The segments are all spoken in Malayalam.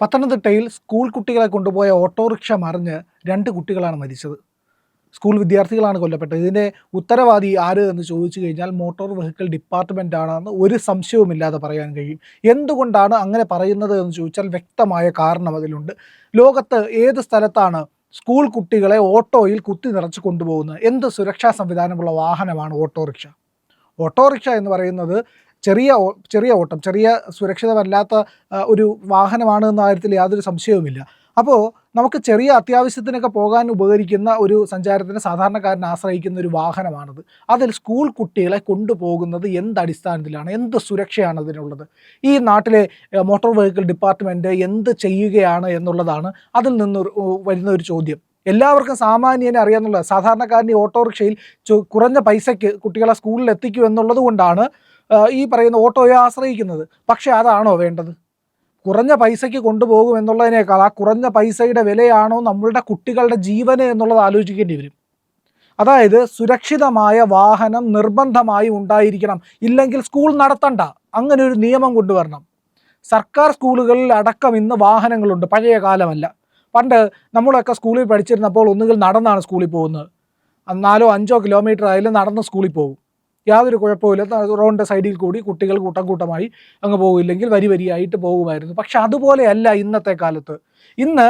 പത്തനംതിട്ടയിൽ സ്കൂൾ കുട്ടികളെ കൊണ്ടുപോയ ഓട്ടോറിക്ഷ മറിഞ്ഞ് രണ്ട് കുട്ടികളാണ് മരിച്ചത്. സ്കൂൾ വിദ്യാർത്ഥികളാണ് കൊല്ലപ്പെട്ടത്. ഇതിന്റെ ഉത്തരവാദി ആര് എന്ന് ചോദിച്ചു കഴിഞ്ഞാൽ മോട്ടോർ വെഹിക്കിൾ ഡിപ്പാർട്ട്മെന്റ് ആണെന്ന് ഒരു സംശയവുമില്ലാതെ പറയാൻ കഴിയും. എന്തുകൊണ്ടാണ് അങ്ങനെ പറയുന്നത് എന്ന് ചോദിച്ചാൽ വ്യക്തമായ കാരണം അതിലുണ്ട്. ലോകത്ത് ഏത് സ്ഥലത്താണ് സ്കൂൾ കുട്ടികളെ ഓട്ടോയിൽ കുത്തി നിറച്ച് കൊണ്ടുപോകുന്നത്? എന്ത് സുരക്ഷാ സംവിധാനമുള്ള വാഹനമാണ് ഓട്ടോറിക്ഷ? ഓട്ടോറിക്ഷ എന്ന് പറയുന്നത് ചെറിയ ചെറിയ ഓട്ടം ചെറിയ സുരക്ഷിതമല്ലാത്ത ഒരു വാഹനമാണ് എന്ന കാര്യത്തിൽ യാതൊരു സംശയവുമില്ല. അപ്പോൾ നമുക്ക് ചെറിയ അത്യാവശ്യത്തിനൊക്കെ പോകാൻ ഉപകരിക്കുന്ന ഒരു സഞ്ചാരത്തിന് സാധാരണക്കാരൻ ആശ്രയിക്കുന്ന ഒരു വാഹനമാണത്. അതിൽ സ്കൂൾ കുട്ടികളെ കൊണ്ടുപോകുന്നത് എന്ത് അടിസ്ഥാനത്തിലാണ്? എന്ത് സുരക്ഷയാണ് അതിനുള്ളത്? ഈ നാട്ടിലെ മോട്ടോർ വെഹിക്കിൾ ഡിപ്പാർട്ട്മെന്റ് എന്ത് ചെയ്യുകയാണ് എന്നുള്ളതാണ് അതിൽ നിന്ന് വരുന്ന ഒരു ചോദ്യം. എല്ലാവർക്കും സാമാന്യനെ അറിയാമെന്നുള്ളത് സാധാരണക്കാരൻ ഈ ഓട്ടോറിക്ഷയിൽ കുറഞ്ഞ പൈസയ്ക്ക് കുട്ടികളെ സ്കൂളിൽ എത്തിക്കൂ എന്നുള്ളത് കൊണ്ടാണ് ഈ പറയുന്ന ഓട്ടോയെ ആശ്രയിക്കുന്നത്. പക്ഷേ അതാണോ വേണ്ടത്? കുറഞ്ഞ പൈസയ്ക്ക് കൊണ്ടുപോകും എന്നുള്ളതിനേക്കാൾ ആ കുറഞ്ഞ പൈസയുടെ വിലയാണോ നമ്മളുടെ കുട്ടികളുടെ ജീവന് എന്നുള്ളത് ആലോചിക്കേണ്ടി വരും. അതായത് സുരക്ഷിതമായ വാഹനം നിർബന്ധമായി ഉണ്ടായിരിക്കണം. ഇല്ലെങ്കിൽ സ്കൂൾ നടത്തണ്ട. അങ്ങനെ ഒരു നിയമം കൊണ്ടുവരണം. സർക്കാർ സ്കൂളുകളിൽ അടക്കം ഇന്ന് വാഹനങ്ങളുണ്ട്. പഴയ കാലമല്ല. പണ്ട് നമ്മളൊക്കെ സ്കൂളിൽ പഠിച്ചിരുന്നപ്പോൾ ഒന്നുകിൽ നടന്നാണ് സ്കൂളിൽ പോകുന്നത്. നാലോ അഞ്ചോ കിലോമീറ്റർ ആയാലും നടന്ന് സ്കൂളിൽ പോകും. യാതൊരു കുഴപ്പമില്ല റോഡിന്റെ സൈഡിൽ കൂടി കുട്ടികൾ കൂട്ടം കൂട്ടമായി അങ്ങ് പോകില്ലെങ്കിൽ വരി വരിയായിട്ട് പോകുമായിരുന്നു. പക്ഷെ അതുപോലെയല്ല ഇന്നത്തെ കാലത്ത്. ഇന്ന്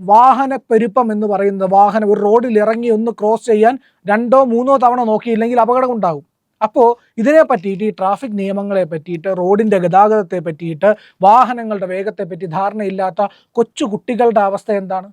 വാഹന പെരുപ്പം എന്ന് പറയുന്നത് വാഹനം ഒരു റോഡിൽ ഇറങ്ങി ഒന്ന് ക്രോസ് ചെയ്യാൻ രണ്ടോ മൂന്നോ തവണ നോക്കിയില്ലെങ്കിൽ അപകടം ഉണ്ടാകും അപ്പോൾ ഇതിനെ പറ്റിയിട്ട് ഈ ട്രാഫിക് നിയമങ്ങളെ പറ്റിയിട്ട് റോഡിന്റെ ഗതാഗതത്തെ പറ്റിയിട്ട് വാഹനങ്ങളുടെ വേഗത്തെ പറ്റി ധാരണയില്ലാത്ത കൊച്ചു കുട്ടികളുടെ അവസ്ഥ എന്താണ്?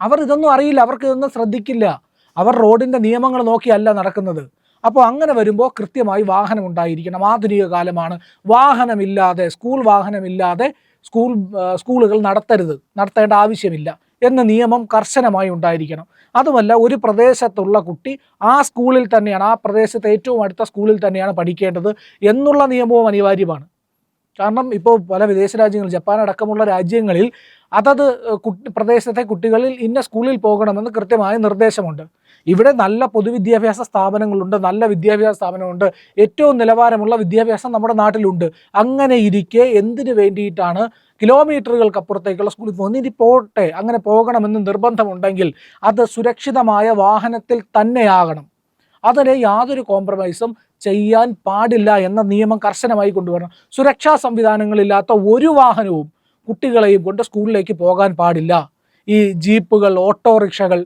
അവർ ഇതൊന്നും അറിയില്ല. അവർക്ക് ഇതൊന്നും ശ്രദ്ധിക്കില്ല. അവർ റോഡിന്റെ നിയമങ്ങൾ നോക്കിയല്ല നടക്കുന്നത്. അപ്പോൾ അങ്ങനെ വരുമ്പോൾ കൃത്യമായി വാഹനം ഉണ്ടായിരിക്കണം. ആധുനിക കാലമാണ്. വാഹനമില്ലാതെ സ്കൂൾ വാഹനമില്ലാതെ സ്കൂൾ സ്കൂളുകൾ നടത്തരുത്. നടത്തേണ്ട ആവശ്യമില്ല എന്ന നിയമം കർശനമായി ഉണ്ടായിരിക്കണം. അതുമല്ല ഒരു പ്രദേശത്തുള്ള കുട്ടി ആ സ്കൂളിൽ തന്നെയാണ് ആ പ്രദേശത്തെ ഏറ്റവും അടുത്ത സ്കൂളിൽ തന്നെയാണ് പഠിക്കേണ്ടത് എന്നുള്ള നിയമവും അനിവാര്യമാണ്. കാരണം ഇപ്പോൾ പല വിദേശ രാജ്യങ്ങളിൽ ജപ്പാൻ അടക്കമുള്ള രാജ്യങ്ങളിൽ അതത് കുട്ടി പ്രദേശത്തെ കുട്ടികളിൽ ഇന്ന സ്കൂളിൽ പോകണമെന്ന് കൃത്യമായ നിർദ്ദേശമുണ്ട്. ഇവിടെ നല്ല പൊതുവിദ്യാഭ്യാസ സ്ഥാപനങ്ങളുണ്ട് നല്ല വിദ്യാഭ്യാസ സ്ഥാപനമുണ്ട് ഏറ്റവും നിലവാരമുള്ള വിദ്യാഭ്യാസം നമ്മുടെ നാട്ടിലുണ്ട്. അങ്ങനെ ഇരിക്കെ എന്തിനു വേണ്ടിയിട്ടാണ് കിലോമീറ്ററുകൾക്കപ്പുറത്തേക്കുള്ള സ്കൂളിൽ പോകുന്നത്? ഇനി പോട്ടെ അങ്ങനെ പോകണമെന്ന് നിർബന്ധമുണ്ടെങ്കിൽ അത് സുരക്ഷിതമായ വാഹനത്തിൽ തന്നെയാകണം. അതിന് യാതൊരു കോംപ്രമൈസും ചെയ്യാൻ പാടില്ല എന്ന നിയമം കർശനമായി കൊണ്ടുവരണം. സുരക്ഷാ സംവിധാനങ്ങളില്ലാത്ത ഒരു വാഹനവും കുട്ടികളെയും കൊണ്ട് സ്കൂളിലേക്ക് പോകാൻ പാടില്ല. ഈ ജീപ്പുകൾ ഓട്ടോറിക്ഷകൾ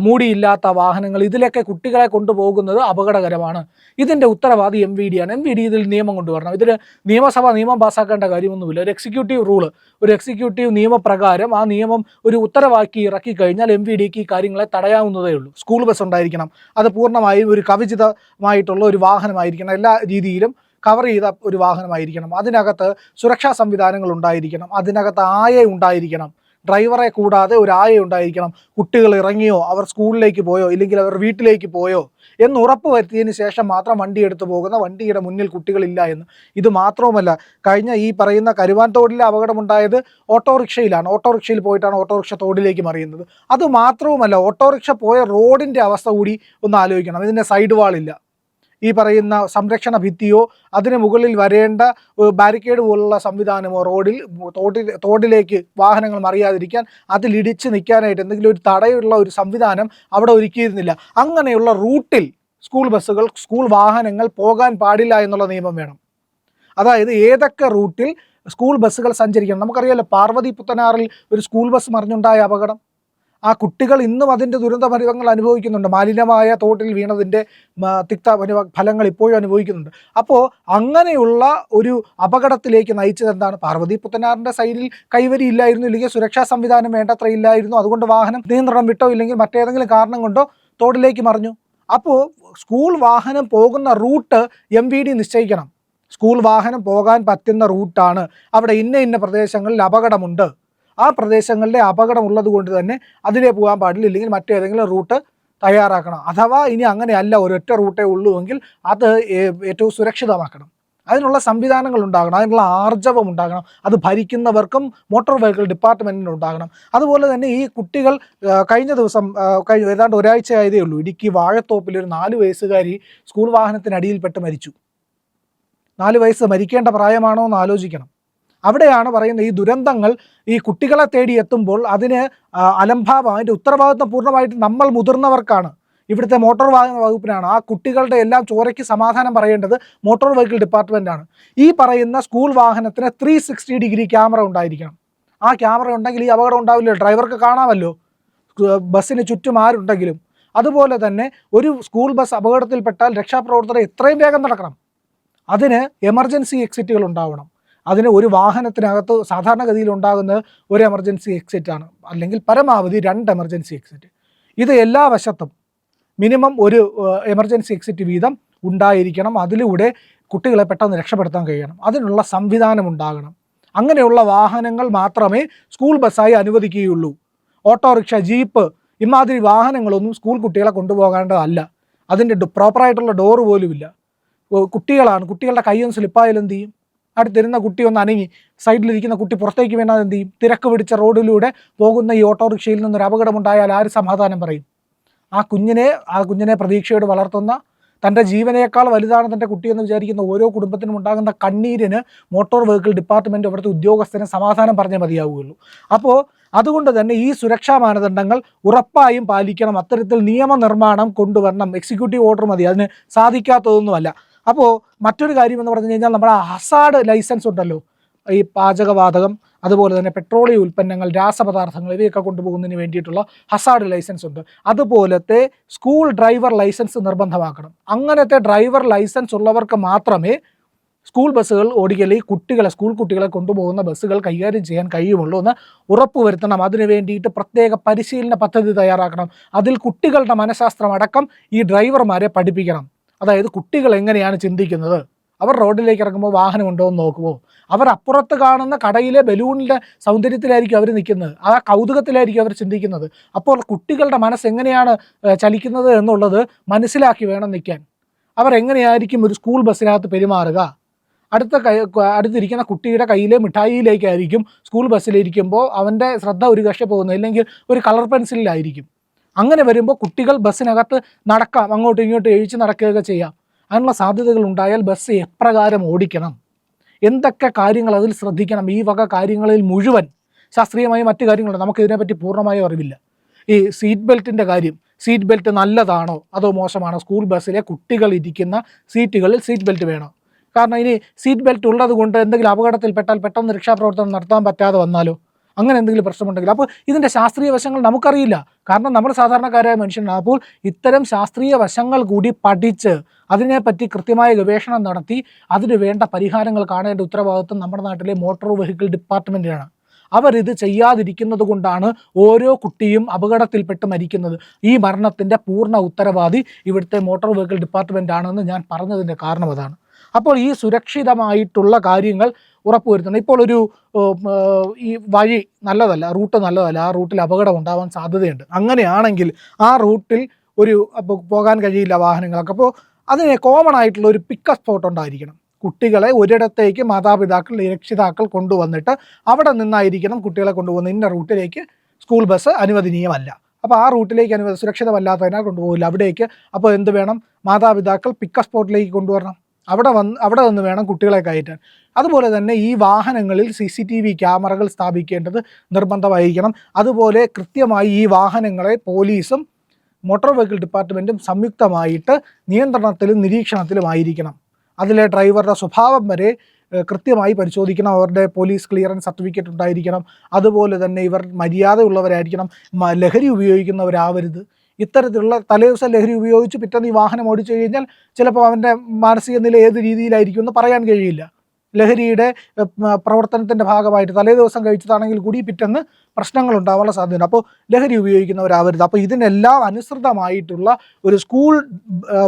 മൂടിയില്ലാത്ത വാഹനങ്ങൾ ഇതിലൊക്കെ കുട്ടികളെ കൊണ്ടുപോകുന്നത് അപകടകരമാണ്. ഇതിന്റെ ഉത്തരവാദി എം വി ഡി ആണ്. എം വി ഡി ഇതിൽ നിയമം കൊണ്ടുവരണം. ഇതിന് നിയമസഭ നിയമം പാസ്സാക്കേണ്ട കാര്യമൊന്നുമില്ല. ഒരു എക്സിക്യൂട്ടീവ് റൂൾ ഒരു എക്സിക്യൂട്ടീവ് നിയമപ്രകാരം ആ നിയമം ഒരു ഉത്തരവാക്കി ഇറക്കി കഴിഞ്ഞാൽ എം വി ഡിക്ക് ഈ കാര്യങ്ങളെ തടയാവുന്നതേ ഉള്ളൂ. സ്കൂൾ ബസ് ഉണ്ടായിരിക്കണം. അത് പൂർണമായും ഒരു കവിചിതമായിട്ടുള്ള ഒരു വാഹനമായിരിക്കണം. എല്ലാ രീതിയിലും കവർ ചെയ്ത ഒരു വാഹനമായിരിക്കണം. അതിനകത്ത് സുരക്ഷാ സംവിധാനങ്ങൾ ഉണ്ടായിരിക്കണം. അതിനകത്ത് ആയ ഉണ്ടായിരിക്കണം. ഡ്രൈവറെ കൂടാതെ ഒരു ആയ ഉണ്ടായിരിക്കണം. കുട്ടികൾ ഇറങ്ങിയോ അവർ സ്കൂളിലേക്ക് പോയോ ഇല്ലെങ്കിൽ അവർ വീട്ടിലേക്ക് പോയോ എന്ന് ഉറപ്പ് വരുത്തിയതിന് ശേഷം മാത്രം വണ്ടി എടുത്തു പോകുന്ന വണ്ടിയുടെ മുന്നിൽ കുട്ടികളില്ല എന്ന്. ഇത് മാത്രവുമല്ല കഴിഞ്ഞ ഈ പറയുന്ന കരുവാൻ തോടിലെ അപകടമുണ്ടായത് ഓട്ടോറിക്ഷയിലാണ്. ഓട്ടോറിക്ഷയിൽ പോയിട്ടാണ് ഓട്ടോറിക്ഷ തോടിലേക്ക് മറിയുന്നത്. അത് മാത്രവുമല്ല ഓട്ടോറിക്ഷ പോയ റോഡിന്റെ അവസ്ഥ കൂടി ഒന്ന് ആലോചിക്കണം. ഇതിന്റെ സൈഡ് വാളില്ല. ഈ പറയുന്ന സംരക്ഷണ ഭിത്തിയോ അതിന് മുകളിൽ വരേണ്ട ബാരിക്കേഡ് പോലുള്ള സംവിധാനമോ റോഡിൽ തോട്ടിൽ തോട്ടിലേക്ക് വാഹനങ്ങൾ മറിയാതിരിക്കാൻ അതിലിടിച്ച് നിൽക്കാനായിട്ട് എന്തെങ്കിലും ഒരു തടയുള്ള ഒരു സംവിധാനം അവിടെ ഒരുക്കിയിരുന്നില്ല. അങ്ങനെയുള്ള റൂട്ടിൽ സ്കൂൾ ബസ്സുകൾ സ്കൂൾ വാഹനങ്ങൾ പോകാൻ പാടില്ല എന്നുള്ള നിയമം വേണം. അതായത് ഏതൊക്കെ റൂട്ടിൽ സ്കൂൾ ബസ്സുകൾ സഞ്ചരിക്കണം. നമുക്കറിയാലോ പാർവതി പുത്തനാറിൽ ഒരു സ്കൂൾ ബസ് മറിഞ്ഞുണ്ടായ അപകടം. ആ കുട്ടികൾ ഇന്നും അതിന്റെ ദുരന്ത ഫലങ്ങൾ അനുഭവിക്കുന്നുണ്ട്. മലിനമായ തോട്ടിൽ വീണതിന്റെ തിക്ത ഫലങ്ങൾ ഇപ്പോഴും അനുഭവിക്കുന്നുണ്ട്. അപ്പോൾ അങ്ങനെയുള്ള ഒരു അപകടത്തിലേക്ക് നയിച്ചത് എന്താണ് പാർവതി പുത്തനാറിന്റെ സൈഡിൽ കൈവരി ഇല്ലായിരുന്നു. ഇല്ലെങ്കിൽ സുരക്ഷാ സംവിധാനം വേണ്ടത്ര ഇല്ലായിരുന്നു. അതുകൊണ്ട് വാഹനം നിയന്ത്രണം വിട്ടോ ഇല്ലെങ്കിൽ മറ്റേതെങ്കിലും കാരണം കൊണ്ടോ തോട്ടിലേക്ക് മറിഞ്ഞു. അപ്പോൾ സ്കൂൾ വാഹനം പോകുന്ന റൂട്ട് എം വി ഡി നിശ്ചയിക്കണം. സ്കൂൾ വാഹനം പോകാൻ പറ്റുന്ന റൂട്ടാണ്. അവിടെ ഇന്ന ഇന്ന പ്രദേശങ്ങളിൽ അപകടമുണ്ട്. ആ പ്രദേശങ്ങളിലെ അപകടമുള്ളത് കൊണ്ട് തന്നെ അതിലേ പോകാൻ പാടില്ല. ഇല്ലെങ്കിൽ മറ്റേതെങ്കിലും റൂട്ട് തയ്യാറാക്കണം. അഥവാ ഇനി അങ്ങനെയല്ല ഒരൊറ്റ റൂട്ടേ ഉള്ളൂ എങ്കിൽ അത് ഏറ്റവും സുരക്ഷിതമാക്കണം. അതിനുള്ള സംവിധാനങ്ങൾ ഉണ്ടാകണം. അതിനുള്ള ആർജവം ഉണ്ടാകണം. അത് ഭരിക്കുന്നവർക്കും മോട്ടോർ വെഹിക്കിൾ ഡിപ്പാർട്ട്മെന്റിനും ഉണ്ടാകണം. അതുപോലെ തന്നെ ഈ കുട്ടികൾ കഴിഞ്ഞ ദിവസം കഴിഞ്ഞ ഏതാണ്ട് ഒരാഴ്ച ആയതേ ഉള്ളൂ. ഇടുക്കി വാഴത്തോപ്പിൽ ഒരു നാല് വയസ്സുകാരി സ്കൂൾ വാഹനത്തിനടിയിൽപ്പെട്ട് മരിച്ചു. നാല് വയസ്സ് മരിക്കേണ്ട പ്രായമാണോ എന്ന് ആലോചിക്കണം. അവിടെയാണ് പറയുന്നത് ഈ ദുരന്തങ്ങൾ ഈ കുട്ടികളെ തേടി എത്തുമ്പോൾ അതിന് അലംഭാവം അതിന്റെ ഉത്തരവാദിത്വം പൂർണമായിട്ട് നമ്മൾ മുതിർന്നവർക്കാണ്. ഇവിടുത്തെ മോട്ടോർ വാഹന വകുപ്പിനാണ്. ആ കുട്ടികളുടെ എല്ലാം ചോരയ്ക്ക് സമാധാനം പറയേണ്ടത് മോട്ടോർ വെഹിക്കിൾ ഡിപ്പാർട്ട്മെന്റാണ് ഈ പറയുന്ന സ്കൂൾ വാഹനത്തിന് ത്രീ സിക്സ്റ്റി ഡിഗ്രി ക്യാമറ ഉണ്ടായിരിക്കണം. ആ ക്യാമറ ഉണ്ടെങ്കിൽ ഈ അപകടം ഉണ്ടാവില്ലല്ലോ. ഡ്രൈവർക്ക് കാണാമല്ലോ. ബസ്സിന് ചുറ്റും ആരുണ്ടെങ്കിലും. അതുപോലെ തന്നെ ഒരു സ്കൂൾ ബസ് അപകടത്തിൽപ്പെട്ടാൽ രക്ഷാപ്രവർത്തനം എത്രയും വേഗം നടക്കണം. അതിന് എമർജൻസി എക്സിറ്റുകൾ ഉണ്ടാവണം. അതിന് ഒരു വാഹനത്തിനകത്ത് സാധാരണഗതിയിൽ ഉണ്ടാകുന്ന ഒരു എമർജൻസി എക്സിറ്റ് ആണ്. അല്ലെങ്കിൽ പരമാവധി രണ്ട് എമർജൻസി എക്സിറ്റ് ഇത് എല്ലാ വശത്തും മിനിമം ഒരു എമർജൻസി എക്സിറ്റ് വീതം ഉണ്ടായിരിക്കണം. അതിലൂടെ കുട്ടികളെ പെട്ടെന്ന് രക്ഷപ്പെടുത്താൻ കഴിയണം. അതിനുള്ള സംവിധാനം ഉണ്ടാകണം. അങ്ങനെയുള്ള വാഹനങ്ങൾ മാത്രമേ സ്കൂൾ ബസ്സായി അനുവദിക്കുകയുള്ളൂ. ഓട്ടോറിക്ഷ ജീപ്പ് ഇമാതിരി വാഹനങ്ങളൊന്നും സ്കൂൾ കുട്ടികളെ കൊണ്ടുപോകേണ്ടതല്ല. അതിന്റെ പ്രോപ്പറായിട്ടുള്ള ഡോറ് പോലുമില്ല. കുട്ടികളാണ്. കുട്ടികളുടെ കൈയൊന്ന് സ്ലിപ്പായാലും എന്ത് ചെയ്യും? അടുത്തിരുന്ന കുട്ടി ഒന്ന് അനങ്ങി. സൈഡിലിരിക്കുന്ന കുട്ടി പുറത്തേക്ക് വേണ്ട എന്ത് ചെയ്യും? തിരക്ക് പിടിച്ച റോഡിലൂടെ പോകുന്ന ഈ ഓട്ടോറിക്ഷയിൽ നിന്നൊരു അപകടമുണ്ടായാൽ ആര് സമാധാനം പറയും? ആ കുഞ്ഞിനെ ആ കുഞ്ഞിനെ പ്രതീക്ഷയോട് വളർത്തുന്ന തന്റെ ജീവനേക്കാൾ വലുതാണ് തന്റെ കുട്ടിയെന്ന് വിചാരിക്കുന്ന ഓരോ കുടുംബത്തിനും ഉണ്ടാകുന്ന കണ്ണീരിന് മോട്ടോർ വെഹിക്കിൾ ഡിപ്പാർട്ട്മെന്റ് അവിടുത്തെ ഉദ്യോഗസ്ഥന് സമാധാനം പറഞ്ഞേ മതിയാവുകയുള്ളൂ. അപ്പോൾ അതുകൊണ്ട് തന്നെ ഈ സുരക്ഷാ മാനദണ്ഡങ്ങൾ ഉറപ്പായും പാലിക്കണം. അത്തരത്തിൽ നിയമനിർമ്മാണം കൊണ്ടുവരണം. എക്സിക്യൂട്ടീവ് ഓർഡർ മതി. അതിന് സാധിക്കാത്തതൊന്നുമല്ല. അപ്പോൾ മറ്റൊരു കാര്യം എന്ന് പറഞ്ഞു കഴിഞ്ഞാൽ നമ്മുടെ ഹസാഡ് ലൈസൻസ് ഉണ്ടല്ലോ. ഈ പാചകവാതകം അതുപോലെ തന്നെ പെട്രോളിയം ഉൽപ്പന്നങ്ങൾ രാസപദാർത്ഥങ്ങൾ ഇവയൊക്കെ കൊണ്ടുപോകുന്നതിന് വേണ്ടിയിട്ടുള്ള ഹസാഡ് ലൈസൻസ് ഉണ്ട്. അതുപോലത്തെ സ്കൂൾ ഡ്രൈവർ ലൈസൻസ് നിർബന്ധമാക്കണം. അങ്ങനത്തെ ഡ്രൈവർ ലൈസൻസ് ഉള്ളവർക്ക് മാത്രമേ സ്കൂൾ ബസ്സുകൾ ഓടിക്കലി കുട്ടികളെ സ്കൂൾ കുട്ടികളെ കൊണ്ടുപോകുന്ന ബസ്സുകൾ കൈകാര്യം ചെയ്യാൻ കഴിയുമുള്ളൂ എന്ന് ഉറപ്പുവരുത്തണം അതിനു വേണ്ടിയിട്ട് പ്രത്യേക പരിശീലന പദ്ധതി തയ്യാറാക്കണം. അതിൽ കുട്ടികളുടെ മനഃശാസ്ത്രം അടക്കം ഈ ഡ്രൈവർമാരെ പഠിപ്പിക്കണം. അതായത് കുട്ടികൾ എങ്ങനെയാണ് ചിന്തിക്കുന്നത്? അവർ റോഡിലേക്ക് ഇറങ്ങുമ്പോൾ വാഹനം ഉണ്ടോ എന്ന് നോക്കുമോ അവർ അപ്പുറത്ത് കാണുന്ന കടയിലെ ബലൂണിന്റെ സൗന്ദര്യത്തിലായിരിക്കും അവർ നിൽക്കുന്നത്. ആ കൗതുകത്തിലായിരിക്കും അവർ ചിന്തിക്കുന്നത്. അപ്പോൾ കുട്ടികളുടെ മനസ്സ് എങ്ങനെയാണ് ചലിക്കുന്നത് എന്നുള്ളത് മനസ്സിലാക്കി വേണം നിൽക്കാൻ. അവർ എങ്ങനെയായിരിക്കും ഒരു സ്കൂൾ ബസ്സിനകത്ത് പെരുമാറുക? അടുത്ത കൈ അടുത്തിരിക്കുന്ന കുട്ടിയുടെ കയ്യിലെ മിഠായിയിലേക്കായിരിക്കും സ്കൂൾ ബസ്സിലിരിക്കുമ്പോൾ അവന്റെ ശ്രദ്ധ ഒരു കക്ഷ പോകുന്നത്. അല്ലെങ്കിൽ ഒരു കളർ പെൻസിലിലായിരിക്കും. അങ്ങനെ വരുമ്പോൾ കുട്ടികൾ ബസ്സിനകത്ത് നടക്കാം അങ്ങോട്ടും ഇങ്ങോട്ടും എഴിച്ച് നടക്കുകയൊക്കെ ചെയ്യാം. അങ്ങനെയുള്ള സാധ്യതകൾ ഉണ്ടായാൽ ബസ് എപ്രകാരം ഓടിക്കണം. എന്തൊക്കെ കാര്യങ്ങൾ അതിൽ ശ്രദ്ധിക്കണം ഈ വക കാര്യങ്ങളിൽ മുഴുവൻ. ശാസ്ത്രീയമായി മറ്റു കാര്യങ്ങളുണ്ട് നമുക്കിതിനെപ്പറ്റി പൂർണമായും അറിവില്ല. ഈ സീറ്റ് ബെൽറ്റിന്റെ കാര്യം സീറ്റ് ബെൽറ്റ് നല്ലതാണോ അതോ മോശമാണോ? സ്കൂൾ ബസ്സിലെ കുട്ടികൾ ഇരിക്കുന്ന സീറ്റുകളിൽ സീറ്റ് ബെൽറ്റ് വേണോ? കാരണം ഇനി സീറ്റ് ബെൽറ്റ് ഉള്ളത് കൊണ്ട് എന്തെങ്കിലും അപകടത്തിൽപ്പെട്ടാൽ പെട്ടെന്ന് രക്ഷാപ്രവർത്തനം നടത്താൻ പറ്റാതെ വന്നാലോ? അങ്ങനെ എന്തെങ്കിലും പ്രശ്നമുണ്ടെങ്കിൽ. അപ്പോൾ ഇതിന്റെ ശാസ്ത്രീയ വശങ്ങൾ നമുക്കറിയില്ല. കാരണം നമ്മൾ സാധാരണക്കാരായ മനുഷ്യനാണ്. അപ്പോൾ ഇത്തരം ശാസ്ത്രീയ വശങ്ങൾ കൂടി പഠിച്ച് അതിനെപ്പറ്റി കൃത്യമായ ഗവേഷണം നടത്തി അതിന് വേണ്ട പരിഹാരങ്ങൾ കാണേണ്ട ഉത്തരവാദിത്വം നമ്മുടെ നാട്ടിലെ മോട്ടോർ വെഹിക്കിൾ ഡിപ്പാർട്ട്മെന്റിനാണ്. അവരിത് ചെയ്യാതിരിക്കുന്നത് കൊണ്ടാണ് ഓരോ കുട്ടിയും അപകടത്തിൽപ്പെട്ട് മരിക്കുന്നത്. ഈ മരണത്തിന്റെ പൂർണ ഉത്തരവാദി ഇവിടുത്തെ മോട്ടോർ വെഹിക്കിൾ ഡിപ്പാർട്ട്മെന്റ് ആണെന്ന് ഞാൻ പറഞ്ഞതിന്റെ കാരണം അതാണ്. അപ്പോൾ ഈ സുരക്ഷിതമായിട്ടുള്ള കാര്യങ്ങൾ ഉറപ്പുവരുത്തണം. ഇപ്പോൾ ഒരു ഈ വഴി നല്ലതല്ല റൂട്ട് നല്ലതല്ല ആ റൂട്ടിൽ അപകടം ഉണ്ടാവാൻ സാധ്യതയുണ്ട്. അങ്ങനെയാണെങ്കിൽ ആ റൂട്ടിൽ ഒരു പോകാൻ കഴിയില്ല വാഹനങ്ങളൊക്കെ അപ്പോൾ അതിന് കോമൺ ആയിട്ടുള്ള ഒരു പിക്കപ്പ് സ്പോട്ട് ഉണ്ടായിരിക്കണം. കുട്ടികളെ ഒരിടത്തേക്ക് മാതാപിതാക്കൾ രക്ഷിതാക്കൾ കൊണ്ടുവന്നിട്ട് അവിടെ നിന്നായിരിക്കണം കുട്ടികളെ കൊണ്ടുപോകുന്ന ഇന്ന റൂട്ടിലേക്ക് സ്കൂൾ ബസ് അനുവദനീയമല്ല. അപ്പോൾ ആ റൂട്ടിലേക്ക് അനുവദ സുരക്ഷിതമല്ലാത്തതിനാൽ കൊണ്ടുപോകില്ല. അവിടേക്ക് അപ്പോൾ എന്ത് വേണം? മാതാപിതാക്കൾ പിക്കപ്പ് സ്പോട്ടിലേക്ക് കൊണ്ടുവരണം. അവിടെ വന്ന് അവിടെ വന്ന് വേണം കുട്ടികളെ കയറ്റാൻ. അതുപോലെ തന്നെ ഈ വാഹനങ്ങളിൽ സി സി ടി വി ക്യാമറകൾ സ്ഥാപിക്കേണ്ടത് നിർബന്ധമായിരിക്കണം. അതുപോലെ കൃത്യമായി ഈ വാഹനങ്ങളെ പോലീസും മോട്ടോർ വെഹിക്കിൾ ഡിപ്പാർട്ട്മെന്റും സംയുക്തമായിട്ട് നിയന്ത്രണത്തിലും നിരീക്ഷണത്തിലുമായിരിക്കണം അതിലെ ഡ്രൈവറുടെ സ്വഭാവം വരെ കൃത്യമായി പരിശോധിക്കണം. അവരുടെ പോലീസ് ക്ലിയറൻസ് സർട്ടിഫിക്കറ്റ് ഉണ്ടായിരിക്കണം. അതുപോലെ തന്നെ ഇവർ മര്യാദയുള്ളവരായിരിക്കണം. ലഹരി ഉപയോഗിക്കുന്നവരാവരുത്. ഇത്തരത്തിലുള്ള തലേദിവസം ലഹരി ഉപയോഗിച്ച് പിറ്റേന്ന് ഈ വാഹനം ഓടിച്ചു കഴിഞ്ഞാൽ ചിലപ്പോൾ അവന്റെ മാനസിക നില ഏത് രീതിയിലായിരിക്കും എന്ന് പറയാൻ കഴിയില്ല. ലഹരിയുടെ പ്രവർത്തനത്തിന്റെ ഭാഗമായിട്ട് തലേ ദിവസം കഴിച്ചതാണെങ്കിൽ കൂടി പിറ്റേന്ന് പ്രശ്നങ്ങൾ ഉണ്ടാവാനുള്ള സാധ്യതയുണ്ട്. അപ്പോൾ ലഹരി ഉപയോഗിക്കുന്നവരാവരുത്. അപ്പോൾ ഇതിനെല്ലാം അനുസൃതമായിട്ടുള്ള ഒരു സ്കൂൾ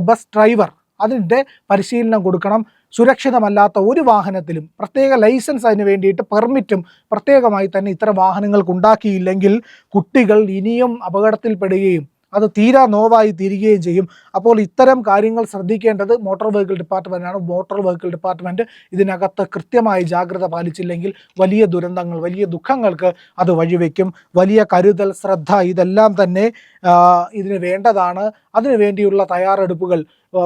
ബസ് ഡ്രൈവർ അതിന്റെ പരിശീലനം കൊടുക്കണം. സുരക്ഷിതമല്ലാത്ത ഒരു വാഹനത്തിലും പ്രത്യേക ലൈസൻസ് അതിന് വേണ്ടിയിട്ട് പെർമിറ്റും പ്രത്യേകമായി തന്നെ ഇത്തരം വാഹനങ്ങൾക്ക് ഉണ്ടാക്കിയില്ലെങ്കിൽ കുട്ടികൾ ഇനിയും അപകടത്തിൽപ്പെടുകയും അത് തീരാ നോവായി തീരുകയും ചെയ്യും. അപ്പോൾ ഇത്തരം കാര്യങ്ങൾ ശ്രദ്ധിക്കേണ്ടത് മോട്ടോർ വെഹിക്കിൾ ഡിപ്പാർട്ട്മെന്റാണ് മോട്ടോർ വെഹിക്കിൾ ഡിപ്പാർട്ട്മെന്റ് ഇതിനകത്ത് കൃത്യമായി ജാഗ്രത പാലിച്ചില്ലെങ്കിൽ വലിയ ദുരന്തങ്ങൾ വലിയ ദുഃഖങ്ങൾക്ക് അത് വഴിവെക്കും. വലിയ കരുതൽ ശ്രദ്ധ ഇതെല്ലാം തന്നെ ഇതിന് വേണ്ടതാണ്. അതിനു വേണ്ടിയുള്ള തയ്യാറെടുപ്പുകൾ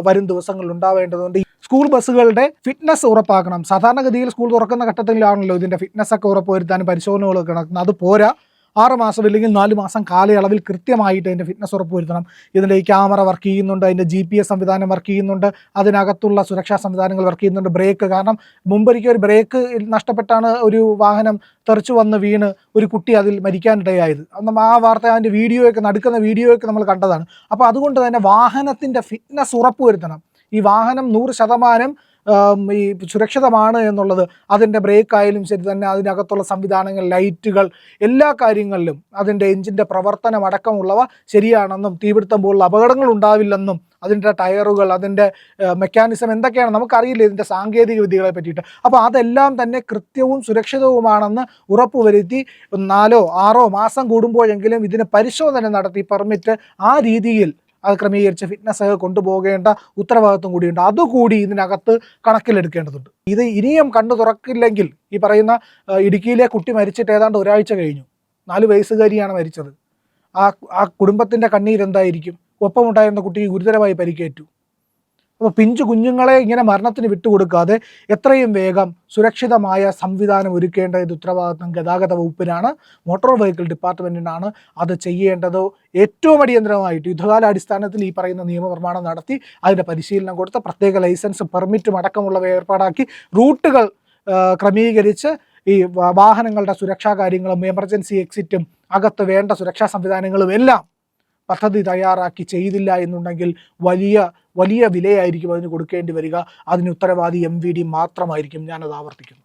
വരും ദിവസങ്ങളിൽ ഉണ്ടാവേണ്ടതുണ്ട്. സ്കൂൾ ബസ്സുകളുടെ ഫിറ്റ്നസ് ഉറപ്പാക്കണം. സാധാരണഗതിയിൽ സ്കൂൾ തുറക്കുന്ന ഘട്ടത്തിലാണല്ലോ ഇതിന്റെ ഫിറ്റ്നസ് ഒക്കെ ഉറപ്പുവരുത്താനും പരിശോധനകളൊക്കെ നടക്കുന്നത് അത് പോരാ. ആറ് മാസം ഇല്ലെങ്കിൽ നാല് മാസം കാലയളവിൽ കൃത്യമായിട്ട് അതിന്റെ ഫിറ്റ്നസ് ഉറപ്പ് വരുത്തണം. ഇതിന്റെ ഈ ക്യാമറ വർക്ക് ചെയ്യുന്നുണ്ട് അതിന്റെ ജി പി എസ് സംവിധാനം വർക്ക് ചെയ്യുന്നുണ്ട് അതിനകത്തുള്ള സുരക്ഷാ സംവിധാനങ്ങൾ വർക്ക് ചെയ്യുന്നുണ്ട് ബ്രേക്ക് കാരണം മുമ്പൊരിക്കൽ ഒരു ബ്രേക്ക് നഷ്ടപ്പെട്ടാണ് ഒരു വാഹനം തെറിച്ചു വന്ന് വീണ് ഒരു കുട്ടി അതിൽ മരിക്കാനിടയായത്. അന്ന് ആ വാർത്ത അതിന്റെ വീഡിയോയൊക്കെ നടക്കുന്ന വീഡിയോയൊക്കെ നമ്മൾ കണ്ടതാണ്. അപ്പോൾ അതുകൊണ്ട് തന്നെ വാഹനത്തിന്റെ ഫിറ്റ്നസ് ഉറപ്പ് വരുത്തണം. ഈ വാഹനം നൂറ് ശതമാനം ഈ സുരക്ഷിതമാണ് എന്നുള്ളത്. അതിന്റെ ബ്രേക്ക് ആയാലും ശരി തന്നെ അതിനകത്തുള്ള സംവിധാനങ്ങൾ ലൈറ്റുകൾ എല്ലാ കാര്യങ്ങളിലും അതിന്റെ എഞ്ചിന്റെ പ്രവർത്തനം അടക്കമുള്ളവ ശരിയാണെന്നും തീപിടുത്തം പോലുള്ള അപകടങ്ങൾ ഉണ്ടാവില്ലെന്നും അതിന്റെ ടയറുകൾ അതിന്റെ മെക്കാനിസം എന്തൊക്കെയാണ് നമുക്കറിയില്ല ഇതിന്റെ സാങ്കേതിക വിദ്യകളെ പറ്റിയിട്ട്. അപ്പോൾ അതെല്ലാം തന്നെ കൃത്യവും സുരക്ഷിതവുമാണെന്ന് ഉറപ്പുവരുത്തി നാലോ ആറോ മാസം കൂടുമ്പോഴെങ്കിലും ഇതിന് പരിശോധന നടത്തി പെർമിറ്റ് ആ രീതിയിൽ അത് ക്രമീകരിച്ച് ഫിറ്റ്നസ് ഒക്കെ കൊണ്ടുപോകേണ്ട ഉത്തരവാദിത്വം കൂടിയുണ്ട്. അതുകൂടി ഇതിനകത്ത് കണക്കിലെടുക്കേണ്ടതുണ്ട്. ഇത് ഇനിയും കണ്ണു തുറക്കില്ലെങ്കിൽ ഈ പറയുന്ന ഇടുക്കിയിലെ കുട്ടി മരിച്ചിട്ട് ഏതാണ്ട് ഒരാഴ്ച കഴിഞ്ഞു. നാല് വയസ്സുകാരിയാണ് മരിച്ചത്. ആ ആ കുടുംബത്തിന്റെ കണ്ണീരെന്തായിരിക്കും ഒപ്പമുണ്ടായിരുന്ന കുട്ടി ഗുരുതരമായി പരിക്കേറ്റു. അപ്പോൾ പിഞ്ചു കുഞ്ഞുങ്ങളെ ഇങ്ങനെ മരണത്തിന് വിട്ടുകൊടുക്കാതെ എത്രയും വേഗം സുരക്ഷിതമായ സംവിധാനം ഒരുക്കേണ്ടത് ഉത്തരവാദിത്വം ഗതാഗത വകുപ്പിനാണ് മോട്ടോർ വെഹിക്കിൾ ഡിപ്പാർട്ട്മെന്റിനാണ് അത് ചെയ്യേണ്ടത്. ഏറ്റവും അടിയന്തരമായിട്ട് യുദ്ധകാലാടിസ്ഥാനത്തിൽ ഈ പറയുന്ന നിയമനിർമ്മാണം നടത്തി അതിന്റെ പരിശീലനം കൊടുത്ത് പ്രത്യേക ലൈസൻസ് പെർമിറ്റും അടക്കമുള്ളവ ഏർപ്പാടാക്കി റൂട്ടുകൾ ക്രമീകരിച്ച് ഈ വാഹനങ്ങളുടെ സുരക്ഷാ കാര്യങ്ങളും എമർജൻസി എക്സിറ്റും അകത്ത് വേണ്ട സുരക്ഷാ സംവിധാനങ്ങളും എല്ലാം പദ്ധതി തയ്യാറാക്കി ചെയ്തില്ല എന്നുണ്ടെങ്കിൽ വലിയ വലിയ വിലയായിരിക്കും അതിന് കൊടുക്കേണ്ടി വരിക. അതിന് ഉത്തരവാദി എം വി ഡി മാത്രമായിരിക്കും ഞാനത് ആവർത്തിക്കുന്നു.